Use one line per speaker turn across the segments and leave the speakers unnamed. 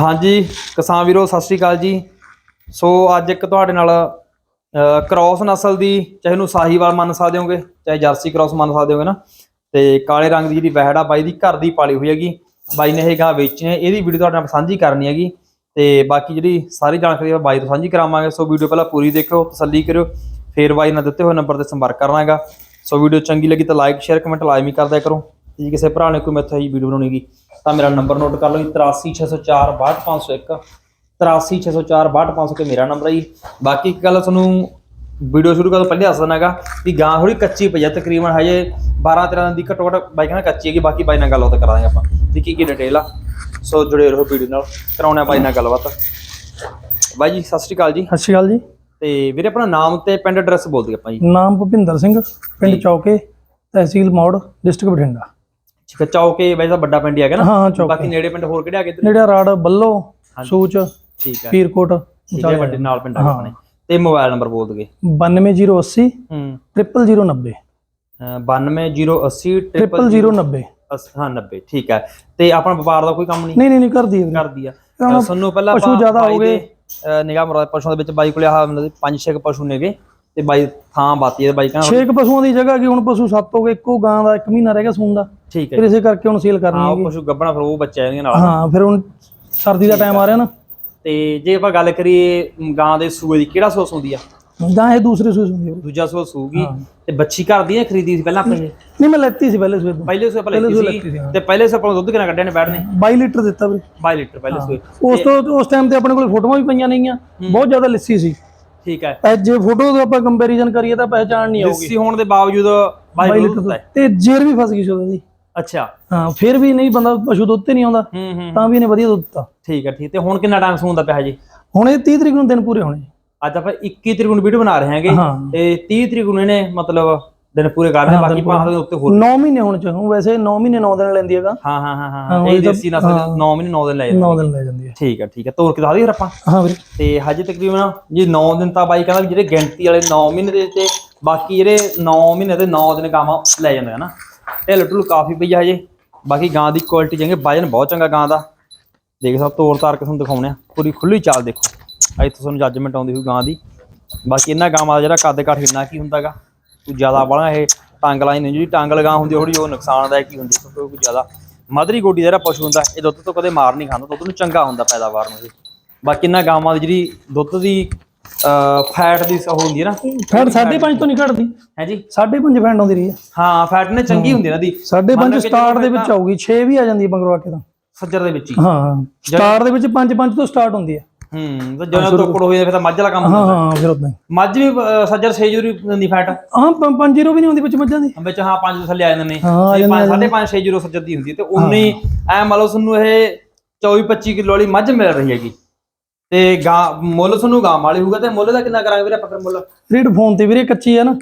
ਹਾਂਜੀ, ਕਿਸਾਨ ਵੀਰੋ, ਸਤਿ ਸ਼੍ਰੀ ਅਕਾਲ ਜੀ। ਸੋ ਅੱਜ ਇੱਕ ਤੁਹਾਡੇ ਨਾਲ ਕ੍ਰਾਸ ਨਸਲ ਦੀ, ਚਾਹੇ ਨੂੰ ਸਾਹੀਵਾਲ ਮੰਨ ਸਕਦੇ ਹੋਗੇ, ਚਾਹੇ ਜਰਸੀ ਕ੍ਰਾਸ ਮੰਨ ਸਕਦੇ ਹੋਗੇ ਨਾ, ਤੇ ਕਾਲੇ ਰੰਗ ਦੀ ਜਿਹੜੀ ਵਹਿੜ ਆ ਬਾਈ ਦੀ ਘਰ ਦੀ ਪਾਲੀ ਹੋਈ ਹੈਗੀ। ਬਾਈ ਨੇ ਇਹ ਗਾਂ ਵੇਚੀ ਹੈ, ਇਹਦੀ ਵੀਡੀਓ ਤੁਹਾਡੇ ਨਾਲ ਸਾਂਝੀ ਕਰਨੀ ਹੈਗੀ। ਤੇ ਬਾਕੀ ਜਿਹੜੀ ਸਾਰੀ ਜਾਣਕਾਰੀ ਆ ਬਾਈ ਤੋਂ ਸਾਂਝੀ ਕਰਾਵਾਂਗੇ, ਸੋ ਵੀਡੀਓ ਪਹਿਲਾਂ ਪੂਰੀ ਦੇਖਿਓ, ਤਸੱਲੀ ਕਰਿਓ, ਫੇਰ ਬਾਈ ਨਾਲ ਦਿੱਤੇ ਹੋਏ ਨੰਬਰ ਤੇ ਸੰਪਰਕ ਕਰਨਾ ਹੈਗਾ। ਸੋ ਵੀਡੀਓ ਚੰਗੀ ਲੱਗੀ ਤਾਂ ਲਾਈਕ ਸ਼ੇਅਰ ਕਮੈਂਟ ਲਾਜ਼ਮੀ ਕਰਦਿਆ ਕਰੋ। ਤੇ ਜੇ ਕਿਸੇ ਭਰਾ ਨੇ ਕੋਈ ਮੈਥੋਂ ਇਹ ਵੀਡੀਓ ਬਣਾਉਣੀ ਹੈਗੀ ਤਾਂ ਮੇਰਾ ਨੰਬਰ ਨੋਟ ਕਰ ਲਓ ਜੀ 83604 62501 83604 62500 ਕੇ ਮੇਰਾ ਨੰਬਰ ਹੈ ਜੀ। ਬਾਕੀ ਇੱਕ ਗੱਲ ਤੁਹਾਨੂੰ ਵੀਡੀਓ ਸ਼ੁਰੂ ਕਰਨ ਤੋਂ ਪਹਿਲੇ ਦੱਸ ਦੇਣਾਗਾ ਕਿ ਗਾਂ ਥੋੜੀ ਕੱਚੀ ਪਈ ਆ ਤਕਰੀਬਨ ਹਜੇ 12 13 ਦਿਨ ਦੀ ਘੱਟੋ ਘੱਟ ਬਾਈ ਕਹਿੰਦਾ ਕੱਚੀ ਹੈਗੀ ਬਾਕੀ ਬਾਈ ਨਾਲ ਗੱਲਬਾਤ ਕਰਾਂਗੇ ਆਪਾਂ। ਵੀ ਕੀ ਕੀ ਡਿਟੇਲ ਆ ਸੋ ਜੁੜੇ ਰਹੋ ਵੀਡੀਓ ਨਾਲ ਕਰਾਉਣਾ ਬਾਈ ਨਾਲ ਗੱਲਬਾਤ। ਬਾਈ ਜੀ ਸਤਿ ਸ਼੍ਰੀ ਅਕਾਲ ਜੀ।
ਸਤਿ ਸ਼੍ਰੀ ਅਕਾਲ ਜੀ।
ਤੇ ਵੀਰੇ ਆਪਣਾ ਨਾਮ ਤੇ ਪਿੰਡ ਐਡਰੈਸ ਬੋਲ ਦਿਓ ਆਪਾਂ ਜੀ।
ਨਾਮ ਭੁਪਿੰਦਰ ਸਿੰਘ ਪਿੰਡ ਚੌਕੇ ਤਹਿਸੀਲ ਮੌੜ ਡਿਸਟ੍ਰਿਕਟ ਬਠਿੰਡਾ।
ਹੈ ਚੌਕੇ ਦਾ ਵੱਡਾ ਪਿੰਡ ਹੀ ਹੈਗਾ ਨਾ।
ਹਾਂ
ਬਾਕੀ ਨੇੜੇ ਪਿੰਡ ਹੋਰ ਕਿਹੜੇ ਇੱਧਰ?
ਨੇੜੇ ਰਾੜ ਬੱਲੋ ਸੂਚ
ਠੀਕ ਹੈ।
ਪੀਰਕੋਟ
ਹੈ ਵੱਡੇ ਨਾਲ ਪਿੰਡ ਆਪਣੇ। ਤੇ ਮੋਬਾਈਲ ਨੰਬਰ ਬੋਲ ਦਗੇ।
92080
ਹੂੰ।
0090
92080
0090
ਹਾਂ 90 ਠੀਕ ਹੈ। ਤੇ ਆਪਣਾ ਵਪਾਰ ਦਾ ਕੋਈ ਕੰਮ ਨਹੀਂ?
ਨਹੀਂ ਨਹੀਂ ਕਰਦੀ
ਕਰਦੀ ਆ। ਸਾਨੂੰ ਪਹਿਲਾਂ
ਪਸ਼ੂ ਜ਼ਿਆਦਾ ਹੋ ਗਏ।
ਨਿਗਾਹ ਮਰਾ ਪਸ਼ੂਆਂ ਦੇ ਵਿੱਚ ਬਾਈ ਕੋਲੇ ਆਹ ਮਤਲਬ ਪੰਜ ਛੇ ਪਸ਼ੂ ਨੇਗੇ। ਤੇ ਬਾਈ ਥਾਂ ਬਾਤੀ ਹੈ ਬਾਈ ਕਹਿੰਦਾ
ਛੇ ਕੁ ਪਸ਼ੂਆਂ ਦੀ ਜਗ੍ਹਾ ਕਿ ਹੁਣ ਪਸ਼ੂ ਸੱਤ ਹੋ ਗਏ ਇੱਕੋ ਗਾਂ ਦਾ ਇੱਕ ਮਹੀਨਾ ਰਹਿ ਗਿਆ ਸੂਣ ਦਾ।
ਠੀਕ ਹੈ
ਫਿਰ ਇਸੇ ਕਰਕੇ ਹੁਣ ਸੇਲ ਕਰਨੀ
ਹਾਂ
ਹੈਗੀ।
ਪਸ਼ੂ ਗੱਬਣਾ ਫਿਰ ਉਹ ਬੱਚਾ ਇਹਦੇ ਨਾਲ।
ਹਾਂ ਫਿਰ ਹੁਣ ਸਰਦੀ ਦਾ ਟਾਈਮ ਆ ਰਿਹਾ ਨਾ।
ਤੇ ਜੇ ਆਪਾਂ ਗੱਲ ਕਰੀਏ ਗਾਂ ਦੇ ਸੂਏ ਦੀ ਕਿਹੜਾ ਸੋਸ ਹੁੰਦੀ ਆ?
ਗਾਂ ਇਹ ਦੂਸਰੇ ਸੂਏ ਹੁੰਦੀ ਹੈ
ਦੂਜਾ ਸੂਆ ਸੂਗੀ ਤੇ ਬੱਚੀ ਘਰ ਦੀ ਹੈ ਖਰੀਦੀ ਸੀ ਪਹਿਲਾਂ ਆਪਣੇ
ਨਹੀਂ ਮੈਂ ਲੈਤੀ ਸੀ ਪਹਿਲੇ ਸੂਏ ਤੋਂ।
ਪਹਿਲੇ ਸੂਏ ਆਪਾਂ
ਪਹਿਲੇ
ਲੈਤੀ
ਸੂਏ
ਸੀ
ਲੈਤੀ ਸੀ, ਹਾਂ।
ਤੇ ਪਹਿਲੇ ਸੂਏ ਆਪਾਂ ਨੂੰ ਦੁੱਧ ਕਿੰਨਾ ਕੱਢਿਆ ਨੇ? ਬੈਠਨੇ
22 ਲੀਟਰ ਦਿੱਤਾ ਵੀਰੇ।
22 ਲੀਟਰ ਪਹਿਲੇ ਸੂਏ।
ਉਸ ਤੋਂ ਉਸ ਟਾਈਮ ਤੇ ਆਪਣੇ ਕੋਲ ਫੋਟੋਆਂ ਵੀ ਪਈਆਂ ਨਹੀਂਆਂ ਬਹੁਤ ਜ਼ਿਆਦਾ ਲਿੱਸੀ ਸੀ।
ਠੀਕ ਹੈ।
ਜੇ ਫੋਟੋ ਦਾ ਆਪਾਂ ਕੰਪੈਰੀਜ਼ਨ ਕਰੀਏ ਤਾਂ ਪਹਿਚਾਣ ਨਹੀਂ ਆਊਗੀ।
ਦੇਸੀ ਹੋਣ ਦੇ ਬਾਵਜੂਦ 22
22
ਲੀਟਰ
ਲੀਟਰ ਤੇ ਜੇਰ ਵੀ ਫਸ ਗਈ ਸੀ ਉਹਦੀ
ਅੱਛਾ।
ਹਾਂ ਫਿਰ ਵੀ ਨਹੀਂ ਬੰਦਾ ਪਸ਼ੂ ਦੁੱਧ ਤੇ ਨਹੀਂ ਆਉਂਦਾ
ਹੂੰ ਹੂੰ।
ਤਾਂ ਵੀ ਇਹਨੇ ਵਧੀਆ ਦੁੱਧ ਦਿੱਤਾ।
ਠੀਕ ਹੈ ਠੀਕ ਤੇ ਹੁਣ ਕਿੰਨਾ ਟਾਈਮ ਸੂਣ ਦਾ ਪਿਆ ਜੀ?
ਹੁਣ ਇਹ 30 ਤਰੀਕ ਨੂੰ ਦਿਨ ਪੂਰੇ ਹੋਣੇ।
ਅੱਜ ਆਪਾਂ 21 ਤਰੀਕ ਨੂੰ ਵੀਡੀਓ ਬਣਾ ਰਹੇ ਹਾਂਗੇ।
ਹਾਂ।
ਤੇ 30 ਤਰੀਕ ਨੂੰ ਇਹਨੇ ਮਤਲਬ ਦਿਨ ਪੂਰੇ ਕਰ ਰਹੇ ਬਾਕੀ ਪੰਜ ਦੇ ਉੱਤੇ ਹੋਰ
9 ਮਹੀਨੇ ਹੋਣ ਚ ਵੈਸੇ 9 ਮਹੀਨੇ 9 ਦਿਨ ਲੈਂਦੀ ਹੈਗਾ।
ਹਾਂ ਹਾਂ ਹਾਂ ਹਾਂ ਇਹ ਦੇਸੀ ਨਸਲ 9 ਮਹੀਨੇ 9 ਦਿਨ ਲੈ ਜਾਂਦੇ
9 ਦਿਨ ਲੈ ਜਾਂਦੀ ਹੈ।
ਠੀਕ ਹੈ ਠੀਕ ਹੈ ਤੋਰ ਕੇ ਦੱਸ ਦਈਏ ਫਿਰ ਆਪਾਂ।
ਹਾਂ ਵੀਰੇ।
ਤੇ ਹਜੇ ਤਕਰੀਬਨ ਜੀ 9 ਦਿਨ ਤਾਂ ਬਾਈ ਕਹਿੰਦਾ ਵੀ ਜਿਹੜੇ ਗਿਣਤੀ ਵਾਲੇ 9 ਮਹੀਨੇ ਦੇ ਤੇ ਬਾਕੀ ਜਿਹੜੇ 9 ਮਹੀਨੇ ਤੇ 9 ਦਿਨ ਗਾਵਾਂ ਲੈ ਜਾਂਦੇ ਹਨਾ ਢਿੱਲ ਢੁੱਲ ਕਾਫੀ ਪਈ ਆ ਹਜੇ। ਬਾਕੀ ਗਾਂ ਦੀ ਕੁਆਲਿਟੀ ਚੰਗੇ ਵਜਨ ਬਹੁਤ ਚੰਗਾ ਗਾਂ ਦਾ। ਦੇਖ ਸਭ ਤੋਰ ਤਾਰ ਕੇ ਤੁਹਾਨੂੰ ਦਿਖਾਉਣੇ ਆ ਪੂਰੀ ਖੁੱਲੀ ਚਾਲ ਦੇਖੋ। ਇੱਥੇ ਤੁਹਾਨੂੰ ਜੱਜਮੈਂਟ ਆਉਂਦੀ ਹੋਊ ਗਾਂ ਦੀ। ਬਾਕੀ ਇਹਨਾਂ ਗਾਵਾਂ ਦਾ ਜਿਹੜਾ ਕੱਦ ਕਾਠ ਕਿੰਨਾ ਕੀ ਹੁੰਦਾਗਾ ਜ਼ਿਆਦਾ ਬੜਾ ਇਹ ਟੰਗ ਲਾਈ ਨਹੀਂ ਜਿਹੜੀ ਟੰਗ ਲਗਾ ਹੁੰਦੀ ਥੋੜੀ ਉਹ ਨੁਕਸਾਨਦਾਇਕ ਹੀ ਹੁੰਦੀ ਕਿਉਂਕਿ ਜ਼ਿਆਦਾ ਮਧਰੀ ਗੋਡੀ ਦਾ ਜਿਹੜਾ ਪਸ਼ੂ ਹੁੰਦਾ ਇਹ ਦੁੱਧ ਤੋਂ ਕਦੇ ਮਾਰ ਨਹੀਂ ਖਾਂਦਾ ਦੁੱਧ ਨੂੰ ਚੰਗਾ ਹੁੰਦਾ ਪੈਦਾਵਾਰ ਨੂੰ ਇਹ। ਬਾਕੀ ਇਹਨਾਂ ਗਾਵਾਂ ਦੀ ਜਿਹੜੀ ਦੁੱਧ ਦੀ ਫੈਟ ਦੀ ਉਹ ਹੁੰਦੀ ਹੈ ਨਾ।
ਫੈਟ 5.5 ਤੋਂ ਨਹੀਂ ਘਟਦੀ।
ਹੈ ਜੀ?
5.5 ਫੈਟ ਆਉਂਦੀ ਰਹੀ ਹੈ
ਹਾਂ ਫੈਟ ਨੇ ਚੰਗੀ ਹੁੰਦੀ ਹੈ ਨਾ ਦੀ।
5.5 ਸਟਾਰਟ ਦੇ ਵਿੱਚ ਆਊਗੀ 6 ਵੀ ਆ ਜਾਂਦੀ ਹੈ ਬੰਗਰਵਾ ਕੇ ਤਾਂ।
ਸੱਜਰ ਦੇ ਵਿੱਚ ਹੀ।
ਹਾਂ ਸਟਾਰਟ ਦੇ ਵਿੱਚ 5.5 ਤੋਂ ਸਟਾਰਟ ਹੁੰਦੀ ਹੈ
ਹੂੰ ਤੇ ਜਦੋਂ ਤੋਕੜ ਹੋਈ ਫਿਰ ਤਾਂ ਮੱਝ ਵਾਲਾ ਕੰਮ
ਹਾਂ
ਹੁੰਦਾ।
ਹਾਂ ਫਿਰ ਉਦਾਂ ਹੀ।
ਮੱਝ ਵੀ ਅਹ, ਸੱਜਰ 6 ਜੂਰੀ ਦਿੰਦੀ ਫੈਟ
ਹਾਂ 5.0 ਵੀ ਨਹੀਂ ਹੁੰਦੀ ਵਿੱਚ ਮੱਝਾਂ ਦੀ।
ਵਿੱਚ ਹਾਂ 5 ਥੱਲੇ ਆ ਜਾਂਦੇ ਨੇ।
ਹਾਂ, ਆ
ਤੇ
ਜਾਂਦੇ,
ਪੰਜ- ਸਾਢੇ 5 6 ਜੀਰੋ ਸੱਜਰ ਦੀ ਹੁੰਦੀ ਹੈ। ਤੇ ਉਨੀ ਐ ਮੰਨ ਲਓ ਤੁਹਾਨੂੰ ਇਹ 24 25 ਕਿਲੋ ਵਾਲੀ ਮੱਝ ਮਿਲ ਰਹੀ ਹੈਗੀ। ਤੇ ਗਾਂ ਮੁੱਲ ਤੁਹਾਨੂੰ ਗਾਂ ਵਾਲੀ ਹੋਊਗਾ। ਤੇ ਮੁੱਲ ਦਾ ਕਿੰਨਾ ਕਰਾਂਗੇ ਵੀਰੇ ਆਪਾਂ ਫਿਰ ਮੁੱਲ?
ਰੇਟ ਫੋਨ ਤੇ ਵੀਰੇ ਕੱਚੀ ਹੈ ਨਾ।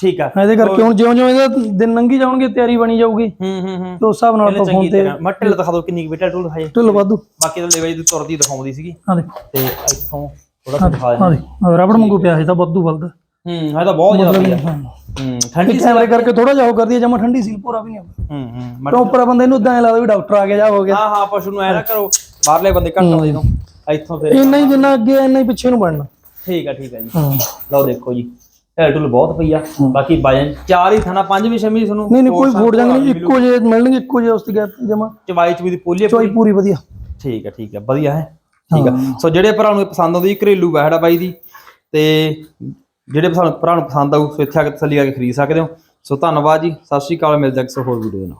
ਠੀਕ ਆ।
ਇਹਦੇ ਕਰਕੇ ਹੁਣ ਜਿਉਂ ਜਿਉਂ ਇਹਦੇ ਦਿਨ ਲੰਘੀ ਜਾਣਗੇ ਤਿਆਰੀ ਬਣੀ ਜਾਊਗੀ। ਤੇ
ਹੂੰ ਹੂੰ। ਹੂੰ
ਉਸ ਹਿਸਾਬ ਨਾਲ ਆਪਾਂ ਫੋਨ ਤੇ
ਮੱਟਲ ਦਿਖਾ ਦਿਓ ਕਿੰਨੀ ਕੁ ਬੇਟਾ ਟੂਲ ਹੈ
ਢਿੱਲ ਵਾਧੂ।
ਬਾਕੀ ਤਾਂ ਲੈਵੇ ਦੀ ਤੁਰਦੀ ਦਿਖਾਉਂਦੀ ਸੀਗੀ।
ਹਾਂ ਦੇ
ਤੇ ਇੱਥੋਂ ਥੋੜਾ ਦਿਖਾ
ਹਾਂ ਦੇ ਰਬੜ ਮੰਗੂ ਪਿਆ ਸੀ ਤਾਂ ਵਾਧੂ ਬਲਦ
ਹੂੰ ਇਹ ਤਾਂ ਬਹੁਤ ਜ਼ਿਆਦਾ
ਹਾਂ
ਹੂੰ ਠੰਡੀ
ਕੈਮਰੇ ਕਰਕੇ ਥੋੜਾ ਜਿਹਾ ਕਰਦੀ ਹੈ ਜਮਾ ਠੰਡੀ ਸੀ ਪੂਰਾ ਵੀ ਨਹੀਂ ਆਉਂਦਾ
ਹੂੰ ਹੂੰ
ਉੱਪਰ ਬੰਦੇ ਨੂੰ ਉਦਾਂ ਐ ਲੱਗਦਾ ਵੀ ਡਾਕਟਰ ਆ ਗਿਆ ਜਾ ਹੋ ਗਿਆ।
ਹਾਂ ਹਾਂ ਪਸ਼ੂ ਨੂੰ ਐ ਨਾ ਕਰੋ ਬਾਹਰਲੇ ਬੰਦੇ ਘੱਟ ਆਉਂਦੇ ਤੋਂ ਇੱਥੋਂ ਫਿਰ
ਇੰਨਾ ਹੀ ਜਿੰਨਾ ਅੱਗੇ ਇੰਨਾ ਹੀ ਪਿੱਛੇ ਨੂੰ ਬਣਨਾ।
ਠੀਕ ਆ ਠੀਕ ਆ ਜੀ।
ਹਾਂ।
ਲਓ ਦੇਖੋ ਜੀ। ਢਿੱਲ ਢੁੱਲ ਬਹੁਤ ਪਈ ਆ। ਬਾਕੀ ਵਜਨ ਚਾਰ ਹੀ ਥਾਣਾ ਪੰਜਵੀਂ ਛੇਵੀਂ ਤੁਹਾਨੂੰ
ਨਹੀਂ ਨਹੀਂ ਕੋਈ ਫੋੜ ਜਾਂਗੇ ਨਹੀਂ ਇੱਕੋ ਜੇ ਮਿਲਣਗੇ ਇੱਕੋ ਜੇ ਉਸ ਤੇ ਜਮਾ।
ਚਵਾਈ ਚਵੀ ਦੀ ਪੋਲੀ ਆ
ਚੋਈ ਪੂਰੀ? ਵਧੀਆ।
ਠੀਕ ਆ ਠੀਕ ਆ ਵਧੀਆ ਹੈ। ਠੀਕ ਆ। ਸੋ ਜਿਹੜੇ ਭਰਾ ਨੂੰ ਇਹ ਪਸੰਦ ਆਉਂਦੀ ਘਰੇਲੂ ਆ ਬਾਈ ਦੀ ਤੇ ਜਿਹੜੇ ਭਰਾ ਭਰਾ ਨੂੰ ਪਸੰਦ ਆਊ ਸੋ ਇੱਥੇ ਆ ਕੇ ਤਸੱਲੀ ਕਰਕੇ ਖਰੀਦ ਸਕਦੇ ਹੋ। ਸੋ ਧੰਨਵਾਦ ਜੀ ਸਤਿ ਸ਼੍ਰੀ ਅਕਾਲ ਮਿਲਦੇ ਹਾਂ ਕਿਸੇ ਹੋਰ ਵੀਡੀਓ ਨਾਲ।